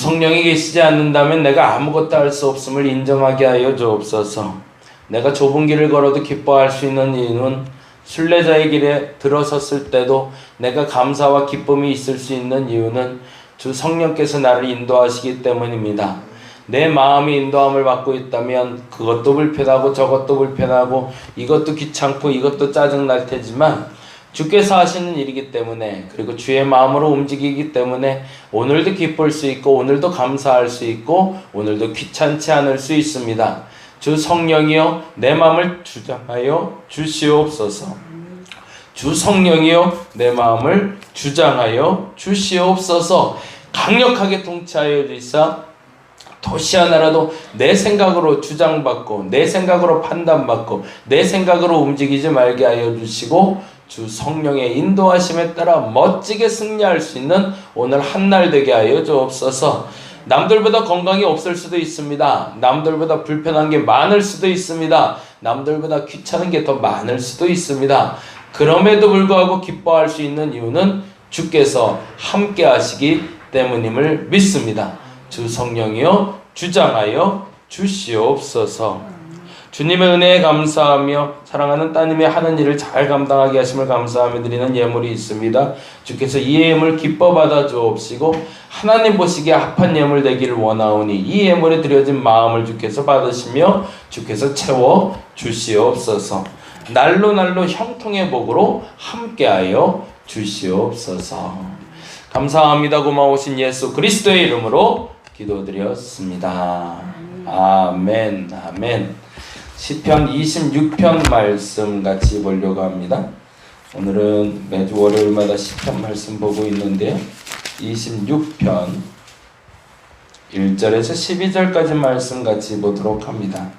성령이 계시지 않는다면 내가 아무것도 할 수 없음을 인정하게 하여 주옵소서. 내가 좁은 길을 걸어도 기뻐할 수 있는 이유는 순례자의 길에 들어섰을 때도 내가 감사와 기쁨이 있을 수 있는 이유는 주 성령께서 나를 인도하시기 때문입니다. 내 마음이 인도함을 받고 있다면 그것도 불편하고 저것도 불편하고 이것도 귀찮고 이것도 짜증날 테지만 주께서 하시는 일이기 때문에 그리고 주의 마음으로 움직이기 때문에 오늘도 기쁠 수 있고 오늘도 감사할 수 있고 오늘도 귀찮지 않을 수 있습니다. 주 성령이여 내 마음을 주장하여 주시옵소서. 주 성령이여 내 마음을 주장하여 주시옵소서. 강력하게 통치하여 주시사 도시 하나라도 내 생각으로 주장받고 내 생각으로 판단받고 내 생각으로 움직이지 말게 하여 주시고 주 성령의 인도하심에 따라 멋지게 승리할 수 있는 오늘 한 날 되게 하여 주옵소서. 남들보다 건강이 없을 수도 있습니다. 남들보다 불편한 게 많을 수도 있습니다. 남들보다 귀찮은 게 더 많을 수도 있습니다. 그럼에도 불구하고 기뻐할 수 있는 이유는 주께서 함께 하시기 때문임을 믿습니다. 주 성령이여 주장하여 주시옵소서. 주님의 은혜에 감사하며 사랑하는 따님의 하는 일을 잘 감당하게 하심을 감사하며 드리는 예물이 있습니다. 주께서 이 예물 기뻐 받아 주옵시고 하나님 보시기에 합한 예물 되기를 원하오니 이 예물에 드려진 마음을 주께서 받으시며 주께서 채워 주시옵소서. 날로 날로 형통의 복으로 함께하여 주시옵소서. 감사합니다. 고마우신 예수 그리스도의 이름으로 기도드렸습니다. 아멘. 아멘. 시편 26편 말씀 같이 보려고 합니다. 오늘은 매주 월요일마다 시편 말씀 보고 있는데요. 26편 1절에서 12절까지 말씀 같이 보도록 합니다.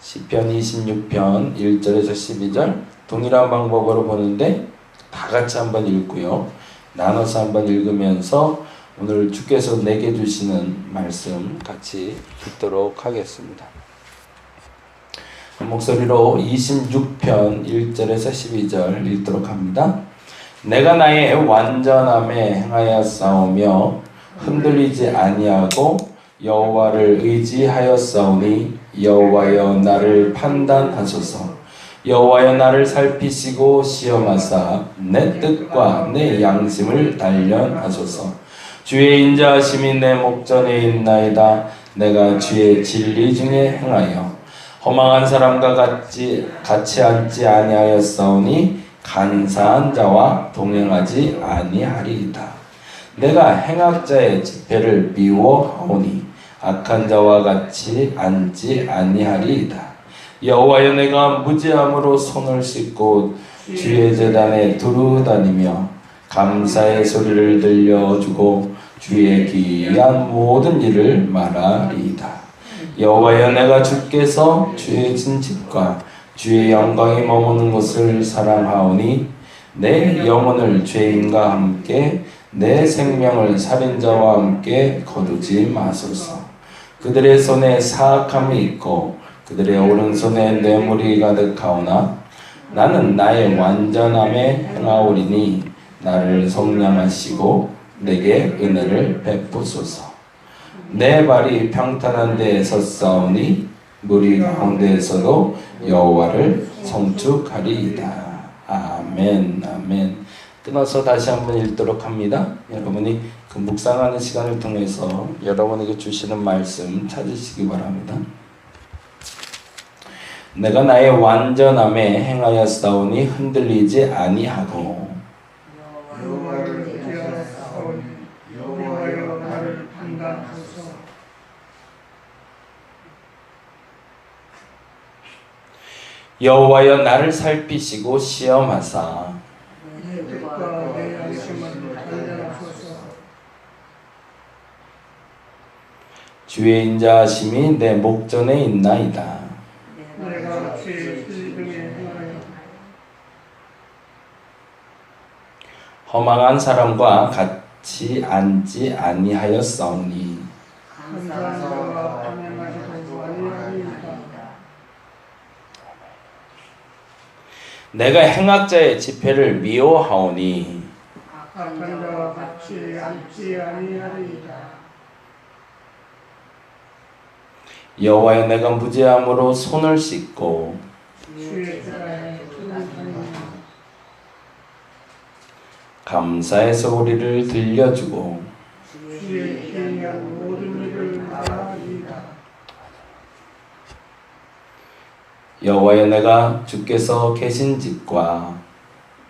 시편 26편 1절에서 12절 동일한 방법으로 보는데 다 같이 한번 읽고요. 나눠서 한번 읽으면서 오늘 주께서 내게 주시는 말씀 같이 듣도록 하겠습니다. 목소리로 26편 1절에서 12절 읽도록 합니다. 내가 나의 완전함에 행하여 싸우며 흔들리지 아니하고 여호와를 의지하였사오니 여호와여 나를 판단하소서. 여호와여 나를 살피시고 시험하사 내 뜻과 내 양심을 단련하소서. 주의 인자하심이 내 목전에 있나이다. 내가 주의 진리 중에 행하여 허망한 사람과 같이 같이 앉지 아니하였사오니 간사한 자와 동행하지 아니하리이다. 내가 행악자의 집회를 미워하오니 악한 자와 같이 앉지 아니하리이다. 여호와여 내가 무지함으로 손을 씻고 주의 제단에 두루 다니며 감사의 소리를 들려주고 주의 기이한 모든 일을 말하리이다. 여호와여 내가 주께서 주의 진집과 주의 영광이 머무는 곳을 사랑하오니 내 영혼을 죄인과 함께 내 생명을 살인자와 함께 거두지 마소서. 그들의 손에 사악함이 있고 그들의 오른손에 뇌물이 가득하오나 나는 나의 완전함에 행하오리니 나를 성량하시고 내게 은혜를 베푸소서. 내 발이 평탄한 데에 섰사오니 무리 가운데에서도 여호와를 성축하리이다. 아멘, 아멘. 끊어서 다시 한번 읽도록 합니다. 여러분이 그 묵상하는 시간을 통해서 여러분에게 주시는 말씀 찾으시기 바랍니다. 내가 나의 완전함에 행하였사오니 흔들리지 아니하고 여호와를 의지하사오니 여호와여 나를 판단하소서 여호와여 나를 살피시고 시험하사. 주의 인자하심이 내 목전에 있나이다. 허망한 사람과 같이 앉지 아니하였사오니 내가 행악자의 집회를 미워하오니 음. 악한 자와 같이 앉지 아니하리이다. 여호와의 내가 무죄함으로 손을 씻고 감사해서 우리를 들려주고 여호와여 내가 주께서 계신 집과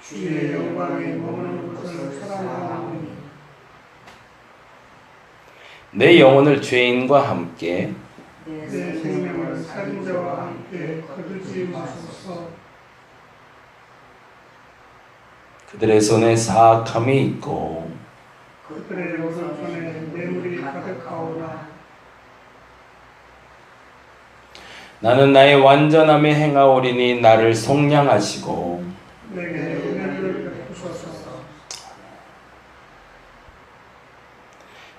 주의 영광에 머무는 곳을 사랑하오니 내 영혼을 죄인과 함께 내 생명을 살인자와 함께 거두지 마소서. 그들의 손에 사악함이 있고 그들의 오른손에 뇌물이 가득하오나 나는 나의 완전함에 행하오리니 나를 속량하시고.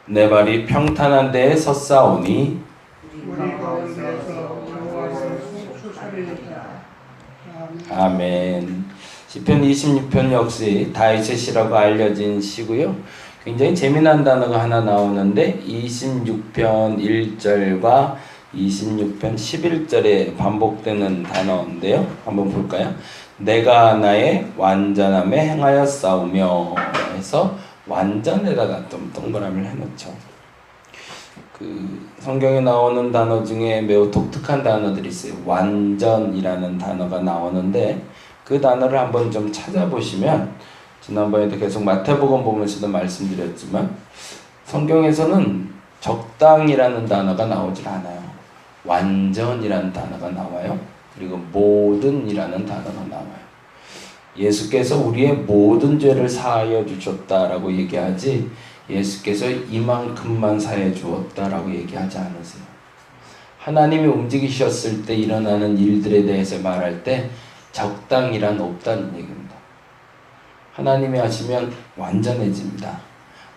내 발이 평탄한 데에 섰사오니. 아멘. 시편 26편 역시 다윗의 시라고 알려진 시고요. 굉장히 재미난 단어가 하나 나오는데 26편 1절과 26편 11절에 반복되는 단어인데요. 한번 볼까요? 내가 나의 완전함에 행하여 싸우며 해서 완전에다가 좀 동그라미를 해놓죠. 그 성경에 나오는 단어 중에 매우 독특한 단어들이 있어요. 완전이라는 단어가 나오는데 그 단어를 한번 좀 찾아보시면 지난번에도 계속 마태복음 보면서도 말씀드렸지만 성경에서는 적당이라는 단어가 나오질 않아요. 완전이라는 단어가 나와요. 그리고 모든이라는 단어가 나와요. 예수께서 우리의 모든 죄를 사하여 주셨다라고 얘기하지 예수께서 이만큼만 사해 주었다라고 얘기하지 않으세요. 하나님이 움직이셨을 때 일어나는 일들에 대해서 말할 때 적당이란 없다는 얘기입니다. 하나님이 하시면 완전해집니다.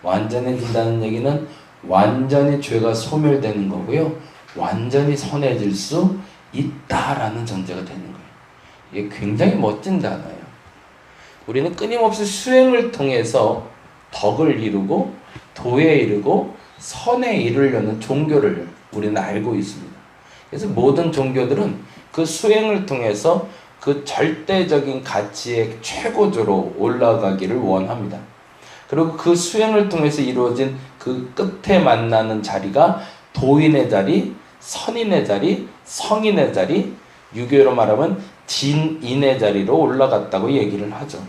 완전해진다는 얘기는 완전히 죄가 소멸되는 거고요. 완전히 선해질 수 있다라는 전제가 되는 거예요. 이게 굉장히 멋진 단어예요. 우리는 끊임없이 수행을 통해서 덕을 이루고 도에 이르고 선에 이르려는 종교를 우리는 알고 있습니다. 그래서 모든 종교들은 그 수행을 통해서 그 절대적인 가치의 최고조로 올라가기를 원합니다. 그리고 그 수행을 통해서 이루어진 그 끝에 만나는 자리가 도인의 자리, 선인의 자리, 성인의 자리, 유교로 말하면 진인의 자리로 올라갔다고 얘기를 하죠.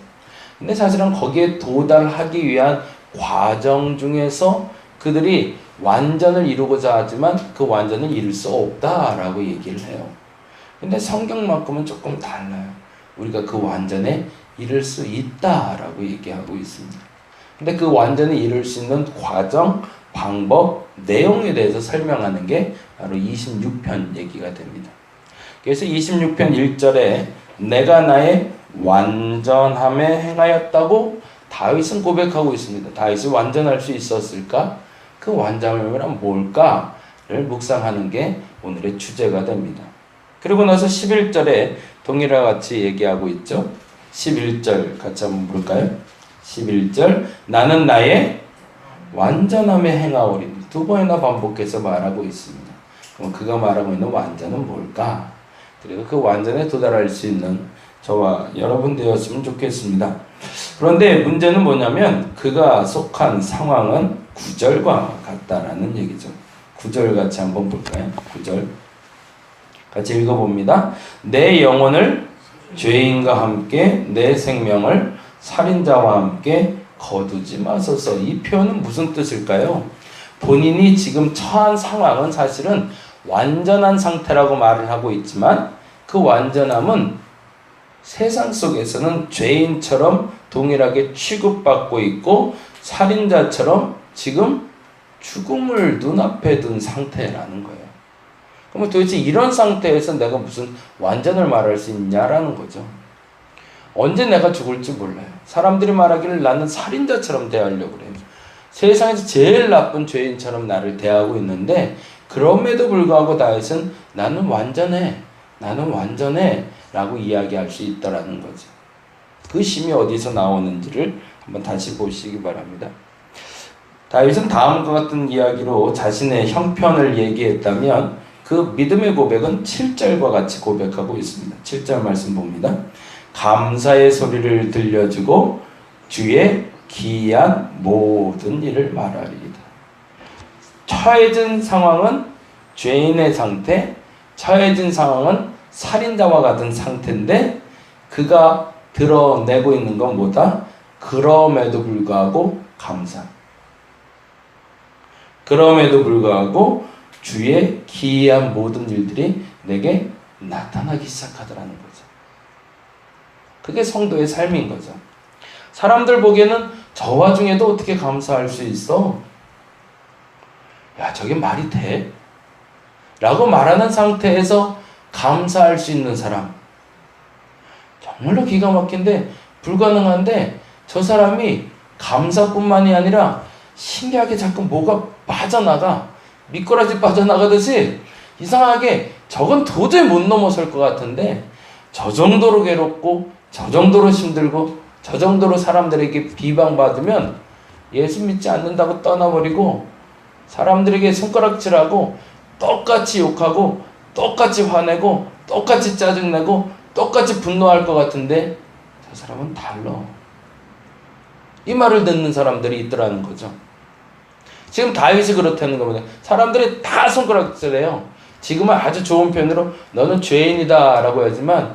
근데 사실은 거기에 도달하기 위한 과정 중에서 그들이 완전을 이루고자 하지만 그 완전을 이룰 수 없다라고 얘기를 해요. 근데 성경만큼은 조금 달라요. 우리가 그 완전에 이룰 수 있다라고 얘기하고 있습니다. 근데 그 완전히 이룰 수 있는 과정, 방법, 내용에 대해서 설명하는 게 바로 26편 얘기가 됩니다. 그래서 26편 1절에 내가 나의 완전함에 행하였다고 다윗은 고백하고 있습니다. 다윗이 완전할 수 있었을까? 그 완전함이란 뭘까를 묵상하는 게 오늘의 주제가 됩니다. 그리고 나서 11절에 동일화 같이 얘기하고 있죠. 11절 같이 한번 볼까요? 11절 나는 나의 완전함에 행하오리니 두 번이나 반복해서 말하고 있습니다. 그럼 그가 말하고 있는 완전은 뭘까? 그리고 그 완전에 도달할 수 있는 저와 여러분 되었으면 좋겠습니다. 그런데 문제는 뭐냐면 그가 속한 상황은 구절과 같다라는 얘기죠. 구절 같이 한번 볼까요? 구절 같이 읽어봅니다. 내 영혼을 죄인과 함께 내 생명을 살인자와 함께 거두지 마소서. 이 표현은 무슨 뜻일까요? 본인이 지금 처한 상황은 사실은 완전한 상태라고 말을 하고 있지만 그 완전함은 세상 속에서는 죄인처럼 동일하게 취급받고 있고 살인자처럼 지금 죽음을 눈앞에 둔 상태라는 거예요. 그러면 도대체 이런 상태에서 내가 무슨 완전을 말할 수 있냐라는 거죠. 언제 내가 죽을지 몰라요. 사람들이 말하기를 나는 살인자처럼 대하려고 그래요. 세상에서 제일 나쁜 죄인처럼 나를 대하고 있는데 그럼에도 불구하고 다윗은 나는 완전해. 나는 완전해. 라고 이야기할 수 있다라는 거죠. 그 심이 어디서 나오는지를 한번 다시 보시기 바랍니다. 다윗은 다음과 같은 이야기로 자신의 형편을 얘기했다면 그 믿음의 고백은 7절과 같이 고백하고 있습니다. 7절 말씀 봅니다. 감사의 소리를 들려주고 주의 기이한 모든 일을 말하리이다. 처해진 상황은 죄인의 상태, 처해진 상황은 살인자와 같은 상태인데 그가 드러내고 있는 건 뭐다? 그럼에도 불구하고 감사. 그럼에도 불구하고 주의 기이한 모든 일들이 내게 나타나기 시작하더라는 거죠. 그게 성도의 삶인 거죠. 사람들 보기에는 저 와 중에도 어떻게 감사할 수 있어? 야, 저게 말이 돼? 라고 말하는 상태에서 감사할 수 있는 사람. 정말로 기가 막힌데, 불가능한데, 저 사람이 감사뿐만이 아니라 신기하게 자꾸 뭐가 빠져나가. 미꾸라지 빠져나가듯이 이상하게 저건 도저히 못 넘어설 것 같은데, 저 정도로 괴롭고, 저 정도로 힘들고, 저 정도로 사람들에게 비방받으면 예수 믿지 않는다고 떠나버리고, 사람들에게 손가락질하고, 똑같이 욕하고, 똑같이 화내고, 똑같이 짜증내고, 똑같이 분노할 것 같은데, 저 사람은 달라. 이 말을 듣는 사람들이 있더라는 거죠. 지금 다윗이 그렇다는 겁니다. 사람들이 다 손가락질해요. 지금은 아주 좋은 표현으로 너는 죄인이다 라고 하지만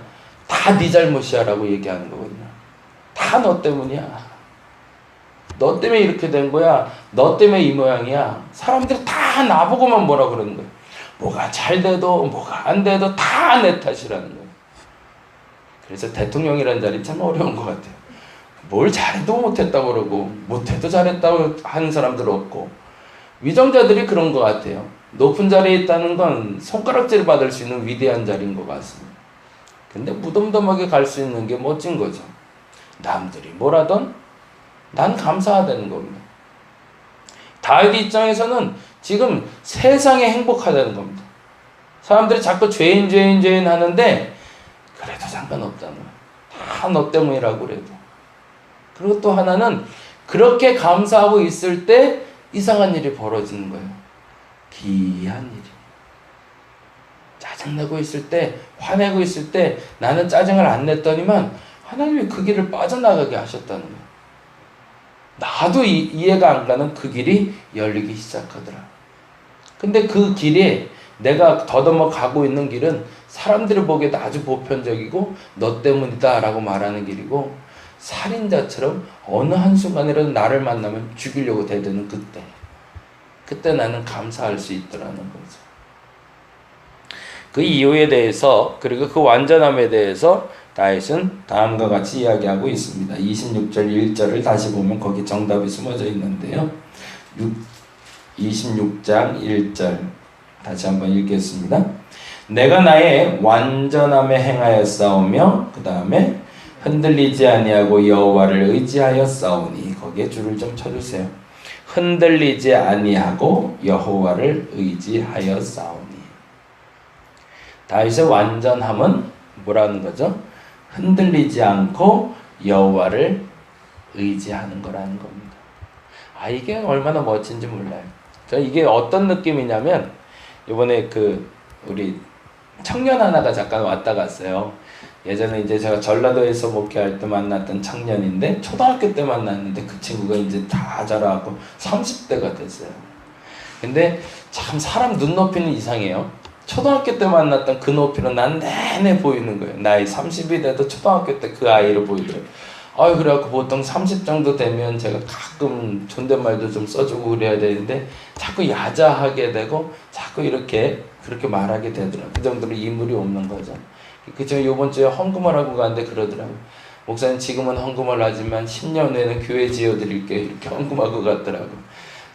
다 네 잘못이야 라고 얘기하는 거거든요. 다 너 때문이야. 너 때문에 이렇게 된 거야. 너 때문에 이 모양이야. 사람들이 다 나보고만 뭐라 그러는 거야. 뭐가 잘 돼도 뭐가 안 돼도 다 내 탓이라는 거예요. 그래서 대통령이라는 자리 참 어려운 것 같아요. 뭘 잘해도 못했다고 그러고 못해도 잘했다고 하는 사람들 없고 위정자들이 그런 것 같아요. 높은 자리에 있다는 건 손가락질 받을 수 있는 위대한 자리인 것 같습니다. 근데 무덤덤하게 갈 수 있는 게 멋진 거죠. 남들이 뭐라던 난 감사하다는 겁니다. 다윗 입장에서는 지금 세상에 행복하다는 겁니다. 사람들이 자꾸 죄인 죄인 죄인 하는데 그래도 상관없다는 거예요. 다 너 때문이라고 그래도. 그리고 또 하나는 그렇게 감사하고 있을 때 이상한 일이 벌어지는 거예요. 기이한 일이. 짜증내고 있을 때, 화내고 있을 때 나는 짜증을 안 냈더니만 하나님이 그 길을 빠져나가게 하셨다는 거예요. 나도 이, 이해가 안 가는 그 길이 열리기 시작하더라. 근데 그 길에 내가 더듬어 가고 있는 길은 사람들이 보기에도 아주 보편적이고 너 때문이다 라고 말하는 길이고 살인자처럼 어느 한순간이라도 나를 만나면 죽이려고 대드는 그때 그때 나는 감사할 수 있더라는 거죠. 그 이유에 대해서 그리고 그 완전함에 대해서 다윗은 다음과 같이 이야기하고 있습니다. 26절 1절을 다시 보면 거기 정답이 숨어져 있는데요. 6, 26장 1절 다시 한번 읽겠습니다. 내가 나의 완전함에 행하여 싸우며 그 다음에 흔들리지 아니하고 여호와를 의지하여 싸우니 거기에 줄을 좀 쳐주세요. 흔들리지 아니하고 여호와를 의지하여 싸우니 다윗의 완전함은 뭐라는 거죠? 흔들리지 않고 여호와를 의지하는 거라는 겁니다. 아 이게 얼마나 멋진지 몰라요. 저 이게 어떤 느낌이냐면 이번에 그 우리 청년 하나가 잠깐 왔다 갔어요. 예전에 이제 제가 전라도에서 목회할 때 만났던 청년인데 초등학교 때 만났는데 그 친구가 이제 다 자라고 30대가 됐어요. 근데 참 사람 눈높이는 이상해요. 초등학교 때 만났던 그 높이는 난 내내 보이는 거예요. 나이 30이 돼도 초등학교 때 그 아이로 보이더라고요. 아유 그래갖고 보통 30 정도 되면 제가 가끔 존댓말도 좀 써주고 그래야 되는데 자꾸 야자하게 되고 자꾸 이렇게 그렇게 말하게 되더라고요. 그 정도로 인물이 없는 거죠. 그 제가 요번 주에 헌금을 하고 가는데 그러더라고요. 목사님 지금은 헌금을 하지만 10년 후에는 교회 지어드릴게요. 이렇게 헌금하고 갔더라고요.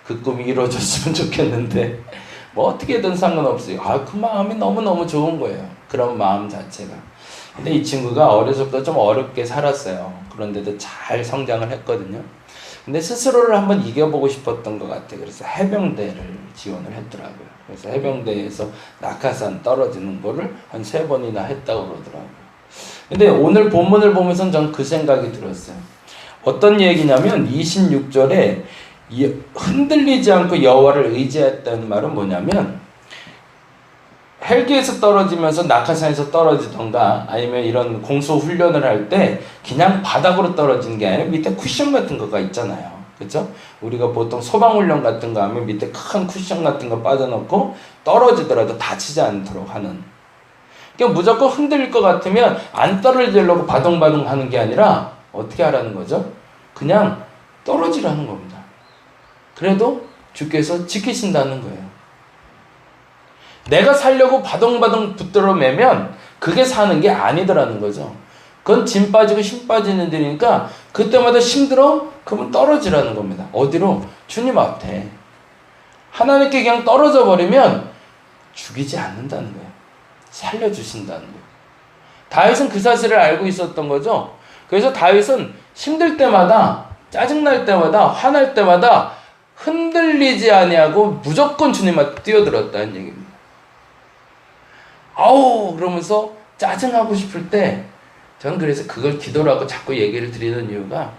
그 꿈이 이루어졌으면 좋겠는데 뭐 어떻게든 상관없어요. 아, 그 마음이 너무너무 좋은 거예요. 그런 마음 자체가. 근데 이 친구가 어려서부터 좀 어렵게 살았어요. 그런데도 잘 성장을 했거든요. 근데 스스로를 한번 이겨보고 싶었던 것 같아요. 그래서 해병대를 지원을 했더라고요. 그래서 해병대에서 낙하산 떨어지는 거를 한 세 번이나 했다고 그러더라고요. 근데 오늘 본문을 보면서 전 그 생각이 들었어요. 어떤 얘기냐면 26절에 흔들리지 않고 여호와를 의지했다는 말은 뭐냐면 헬기에서 떨어지면서 낙하산에서 떨어지던가 아니면 이런 공소 훈련을 할 때 그냥 바닥으로 떨어지는 게 아니라 밑에 쿠션 같은 거가 있잖아요. 그렇죠? 우리가 보통 소방 훈련 같은 거 하면 밑에 큰 쿠션 같은 거 빠져놓고 떨어지더라도 다치지 않도록 하는. 그러니까 무조건 흔들릴 것 같으면 안 떨어지려고 바둥바둥 하는 게 아니라 어떻게 하라는 거죠? 그냥 떨어지라는 겁니다. 그래도 주께서 지키신다는 거예요. 내가 살려고 바둥바둥 붙들어 매면 그게 사는 게 아니더라는 거죠. 그건 짐 빠지고 힘 빠지는 일이니까 그때마다 힘들어? 그러면 떨어지라는 겁니다. 어디로? 주님 앞에. 하나님께 그냥 떨어져 버리면 죽이지 않는다는 거예요. 살려주신다는 거예요. 다윗은 그 사실을 알고 있었던 거죠. 그래서 다윗은 힘들 때마다 짜증날 때마다 화날 때마다 흔들리지 아니하고 무조건 주님 앞에 뛰어들었다는 얘기입니다. 아우 그러면서 짜증하고 싶을 때 저는 그래서 그걸 기도라고 자꾸 얘기를 드리는 이유가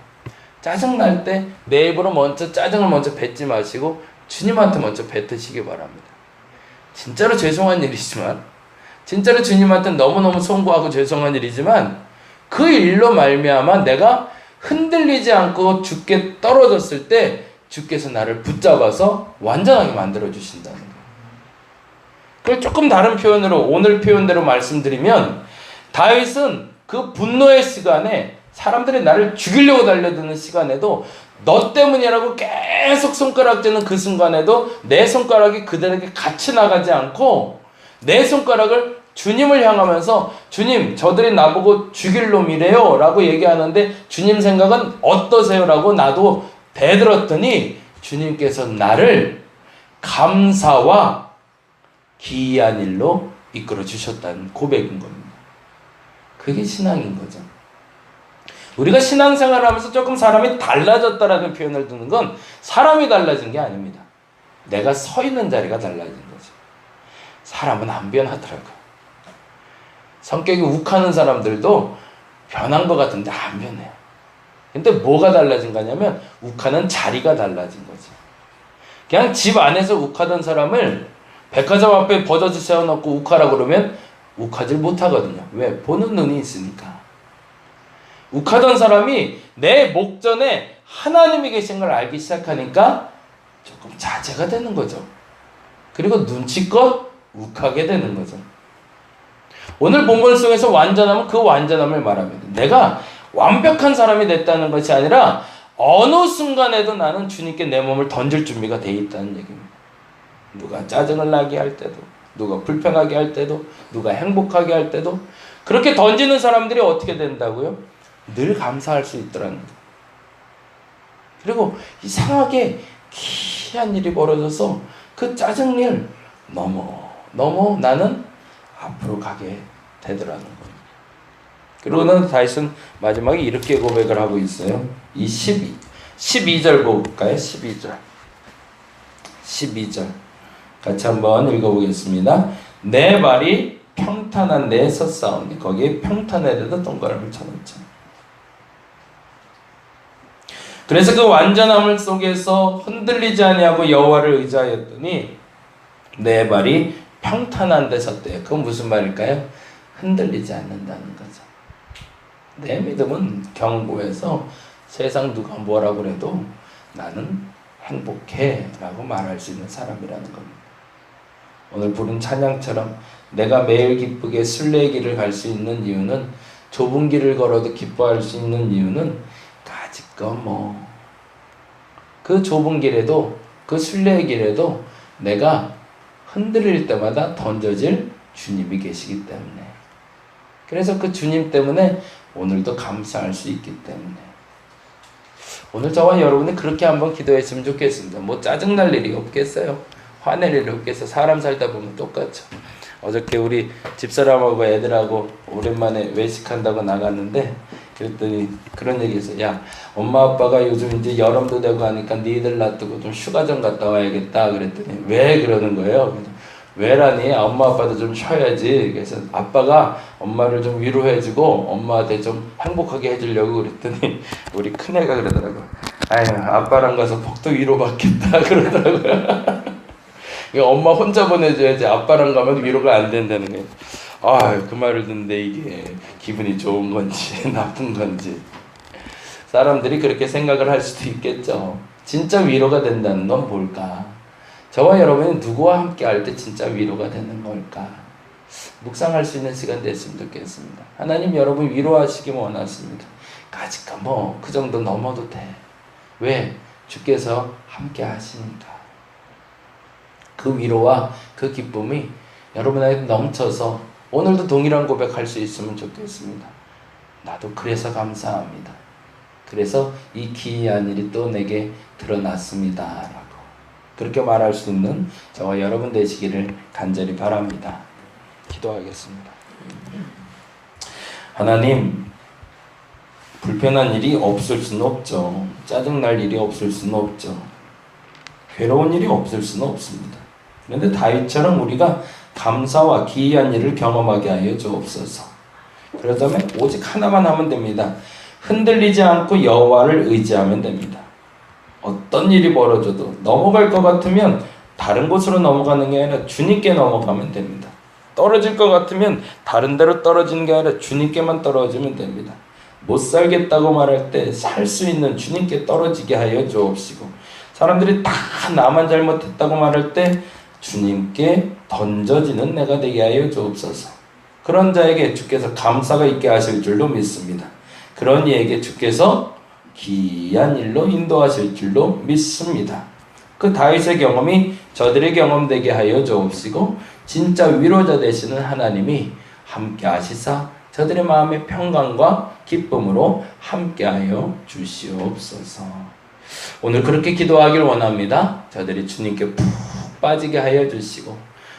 짜증날 때 내 입으로 먼저 짜증을 먼저 뱉지 마시고 주님한테 먼저 뱉으시기 바랍니다. 진짜로 죄송한 일이지만 진짜로 주님한테 너무너무 송구하고 죄송한 일이지만 그 일로 말미암아 내가 흔들리지 않고 죽게 떨어졌을 때 주께서 나를 붙잡아서 완전하게 만들어 주신다는 거예요. 그걸 조금 다른 표현으로 오늘 표현대로 말씀드리면 다윗은 그 분노의 시간에 사람들이 나를 죽이려고 달려드는 시간에도 너 때문이라고 계속 손가락질는 그 순간에도 내 손가락이 그들에게 같이 나가지 않고 내 손가락을 주님을 향하면서 주님 저들이 나보고 죽일 놈이래요 라고 얘기하는데 주님 생각은 어떠세요? 라고 나도 대들었더니 주님께서 나를 감사와 기이한 일로 이끌어 주셨다는 고백인 겁니다. 그게 신앙인 거죠. 우리가 신앙생활을 하면서 조금 사람이 달라졌다라는 표현을 두는 건 사람이 달라진 게 아닙니다. 내가 서 있는 자리가 달라진 거죠. 사람은 안 변하더라고요. 성격이 욱하는 사람들도 변한 것 같은데 안 변해요. 근데 뭐가 달라진 거냐면 욱하는 자리가 달라진 거죠. 그냥 집 안에서 욱하던 사람을 백화점 앞에 버젓이 세워놓고 욱하라 그러면 욱하질 못하거든요. 왜? 보는 눈이 있으니까. 욱하던 사람이 내 목전에 하나님이 계신 걸 알기 시작하니까 조금 자제가 되는 거죠. 그리고 눈치껏 욱하게 되는 거죠. 오늘 본문 속에서 완전함은 그 완전함을 말합니다. 내가 완벽한 사람이 됐다는 것이 아니라 어느 순간에도 나는 주님께 내 몸을 던질 준비가 돼 있다는 얘기입니다. 누가 짜증을 나게 할 때도, 누가 불편하게 할 때도, 누가 행복하게 할 때도 그렇게 던지는 사람들이 어떻게 된다고요? 늘 감사할 수 있더라는 거예요. 그리고 이상하게 기이한 일이 벌어져서 그 짜증을 넘어 넘어 나는 앞으로 가게 되더라는 겁니다. 그러고는 다윗은 마지막에 이렇게 고백을 하고 있어요. 이 12, 12절 볼까요? 12절. 12절. 같이 한번 읽어보겠습니다. 내 발이 평탄한 데에 섰사오니 거기에 평탄에 대해서 동그라미를 쳐놓죠. 그래서 그 완전함을 속에서 흔들리지 아니하고 여호와를 의지하였더니 내 발이 평탄한 데 섰대요. 그건 무슨 말일까요? 흔들리지 않는다는. 내 믿음은 견고해서 세상 누가 뭐라고 그래도 나는 행복해 라고 말할 수 있는 사람이라는 겁니다. 오늘 부른 찬양처럼 내가 매일 기쁘게 순례의 길을 갈 수 있는 이유는 좁은 길을 걸어도 기뻐할 수 있는 이유는 가지껏 뭐 그 좁은 길에도 그 순례의 길에도 내가 흔들릴 때마다 던져질 주님이 계시기 때문에 그래서 그 주님 때문에 오늘도 감사할 수 있기 때문에 오늘 저와 여러분이 그렇게 한번 기도했으면 좋겠습니다. 뭐 짜증날 일이 없겠어요. 화낼 일이 없겠어요. 사람 살다 보면 똑같죠. 어저께 우리 집사람하고 애들하고 오랜만에 외식한다고 나갔는데 그랬더니 그런 얘기 했어요. 야, 엄마 아빠가 요즘 이제 여름도 되고 하니까 니들 놔두고 좀 휴가 좀 갔다 와야겠다. 그랬더니 왜 그러는 거예요? 왜라니? 엄마 아빠도 좀 쉬어야지. 그래서 아빠가 엄마를 좀 위로해주고 엄마한테 좀 행복하게 해주려고 그랬더니 우리 큰애가 그러더라고. 아유, 아빠랑 가서 복도 위로받겠다. 그러더라고요. 이 엄마 혼자 보내줘야지 아빠랑 가면 위로가 안 된다는 거예요. 아, 그 말을 듣는데 이게 기분이 좋은 건지 나쁜 건지 사람들이 그렇게 생각을 할 수도 있겠죠. 진짜 위로가 된다는 건 뭘까? 저와 여러분이 누구와 함께 할 때 진짜 위로가 되는 걸까? 묵상할 수 있는 시간 됐으면 좋겠습니다. 하나님 여러분 위로하시기 원하십니다. 까짓까 뭐 그 정도 넘어도 돼. 왜? 주께서 함께 하시니까. 그 위로와 그 기쁨이 여러분에게 넘쳐서 오늘도 동일한 고백할 수 있으면 좋겠습니다. 나도 그래서 감사합니다. 그래서 이 기이한 일이 또 내게 드러났습니다. 그렇게 말할 수 있는 저와 여러분 되시기를 간절히 바랍니다. 기도하겠습니다. 하나님, 불편한 일이 없을 수는 없죠. 짜증날 일이 없을 수는 없죠. 괴로운 일이 없을 수는 없습니다. 그런데 다윗처럼 우리가 감사와 기이한 일을 경험하게 하여 주옵소서. 그렇다면 오직 하나만 하면 됩니다. 흔들리지 않고 여호와를 의지하면 됩니다. 어떤 일이 벌어져도 넘어갈 것 같으면 다른 곳으로 넘어가는 게 아니라 주님께 넘어가면 됩니다. 떨어질 것 같으면 다른 데로 떨어지는 게 아니라 주님께만 떨어지면 됩니다. 못 살겠다고 말할 때 살 수 있는 주님께 떨어지게 하여 주옵시고 사람들이 다 나만 잘못했다고 말할 때 주님께 던져지는 내가 되게 하여 주옵소서. 그런 자에게 주께서 감사가 있게 하실 줄로 믿습니다. 그런 이에게 주께서 기이한 일로 인도하실 줄로 믿습니다. 그 다윗의 경험이 저들의 경험 되게 하여 주옵시고 진짜 위로자 되시는 하나님이 함께 하시사 저들의 마음의 평강과 기쁨으로 함께 하여 주시옵소서. 오늘 그렇게 기도하길 원합니다. 저들이 주님께 푹 빠지게 하여 주시고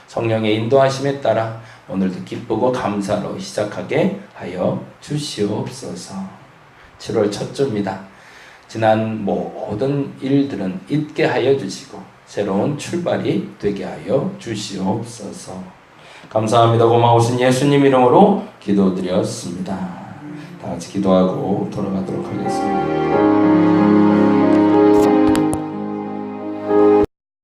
성령의 인도하심에 따라 오늘도 기쁘고 감사로 시작하게 하여 주시옵소서. 7월 첫 주입니다. 지난 모든 일들은 잊게 하여 주시고 새로운 출발이 되게 하여 주시옵소서. 감사합니다. 고마우신 예수님 이름으로 기도드렸습니다. 다 같이 기도하고 돌아가도록 하겠습니다.